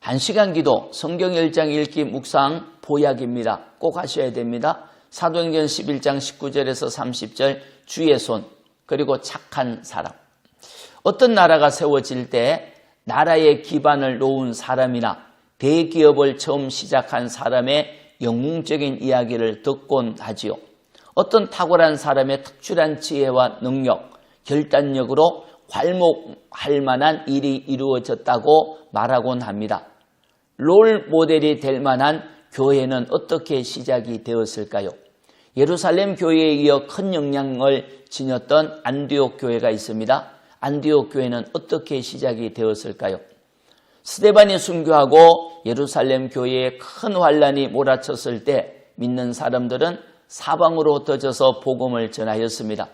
한 시간 기도, 성경 1장 읽기 묵상 보약입니다. 꼭 하셔야 됩니다. 사도행전 11장 19절에서 30절 주의 손 그리고 착한 사람. 어떤 나라가 세워질 때 나라의 기반을 놓은 사람이나 대기업을 처음 시작한 사람의 영웅적인 이야기를 듣곤 하지요. 어떤 탁월한 사람의 특출한 지혜와 능력, 결단력으로 괄목할 만한 일이 이루어졌다고 말하곤 합니다. 롤 모델이 될 만한 교회는 어떻게 시작이 되었을까요? 예루살렘 교회에 이어 큰 영향을 지녔던 안디옥 교회가 있습니다. 안디옥 교회는 어떻게 시작이 되었을까요? 스데반이 순교하고 예루살렘 교회에 큰 환란이 몰아쳤을 때 믿는 사람들은 사방으로 흩어져서 복음을 전하였습니다.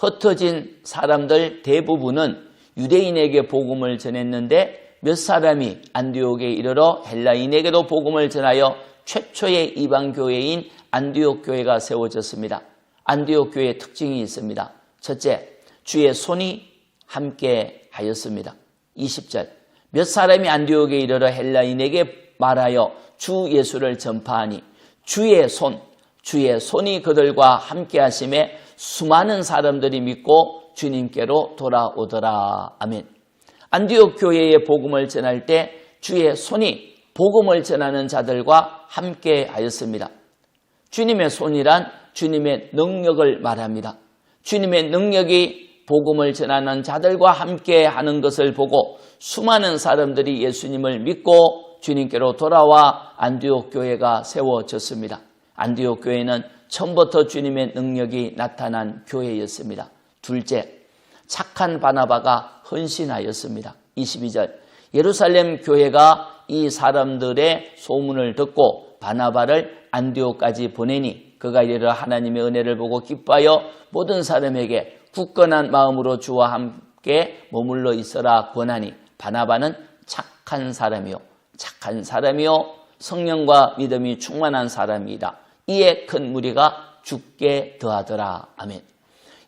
흩어진 사람들 대부분은 유대인에게 복음을 전했는데 몇 사람이 안디옥에 이르러 헬라인에게도 복음을 전하여 최초의 이방 교회인 안디옥 교회가 세워졌습니다. 안디옥 교회의 특징이 있습니다. 첫째, 주의 손이 함께 하였습니다. 20절. 몇 사람이 안디옥에 이르러 헬라인에게 말하여 주 예수를 전파하니 주의 손, 주의 손이 그들과 함께 하심에 수많은 사람들이 믿고 주님께로 돌아오더라. 아멘. 안디옥 교회의 복음을 전할 때 주의 손이 복음을 전하는 자들과 함께 하였습니다. 주님의 손이란 주님의 능력을 말합니다. 주님의 능력이 복음을 전하는 자들과 함께 하는 것을 보고 수많은 사람들이 예수님을 믿고 주님께로 돌아와 안디옥 교회가 세워졌습니다. 안디옥 교회는 처음부터 주님의 능력이 나타난 교회였습니다. 둘째, 착한 바나바가 헌신하였습니다. 22절 예루살렘 교회가 이 사람들의 소문을 듣고 바나바를 안디옥까지 보내니 그가 이르러 하나님의 은혜를 보고 기뻐하여 모든 사람에게 굳건한 마음으로 주와 함께 머물러 있어라 권하니 바나바는 착한 사람이요 착한 사람이요 성령과 믿음이 충만한 사람이다. 이에 큰 무리가 죽게 더하더라. 아멘.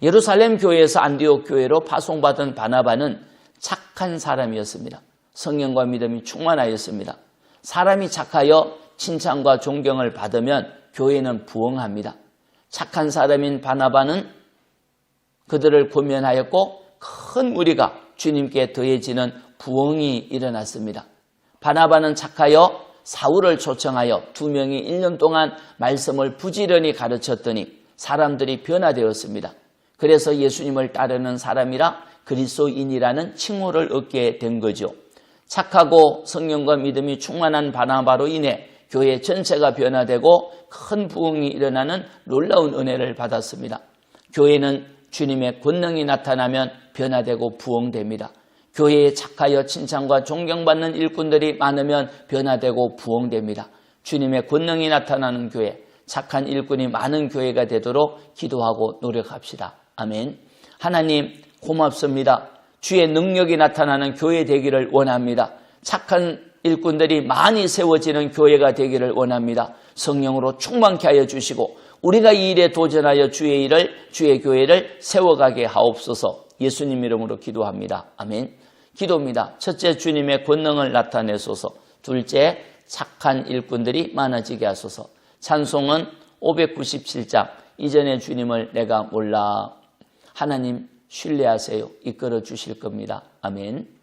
예루살렘 교회에서 안디옥 교회로 파송받은 바나바는 착한 사람이었습니다. 성령과 믿음이 충만하였습니다. 사람이 착하여 칭찬과 존경을 받으면 교회는 부흥합니다. 착한 사람인 바나바는 그들을 고면하였고 큰 무리가 주님께 더해지는 부흥이 일어났습니다. 바나바는 착하여 사울을 초청하여 두 명이 1년 동안 말씀을 부지런히 가르쳤더니 사람들이 변화되었습니다. 그래서 예수님을 따르는 사람이라 그리스도인이라는 칭호를 얻게 된 거죠. 착하고 성령과 믿음이 충만한 바나바로 인해 교회 전체가 변화되고 큰 부흥이 일어나는 놀라운 은혜를 받았습니다. 교회는 주님의 권능이 나타나면 변화되고 부흥됩니다. 교회에 착하여 칭찬과 존경받는 일꾼들이 많으면 변화되고 부흥됩니다. 주님의 권능이 나타나는 교회, 착한 일꾼이 많은 교회가 되도록 기도하고 노력합시다. 아멘. 하나님 고맙습니다. 주의 능력이 나타나는 교회 되기를 원합니다. 착한 일꾼들이 많이 세워지는 교회가 되기를 원합니다. 성령으로 충만케 하여 주시고 우리가 이 일에 도전하여 주의 일을 주의 교회를 세워가게 하옵소서. 예수님 이름으로 기도합니다. 아멘. 기도입니다. 첫째 주님의 권능을 나타내소서. 둘째 착한 일꾼들이 많아지게 하소서. 찬송은 597장 이전에 주님을 내가 몰라 하나님 신뢰하세요. 이끌어 주실 겁니다. 아멘.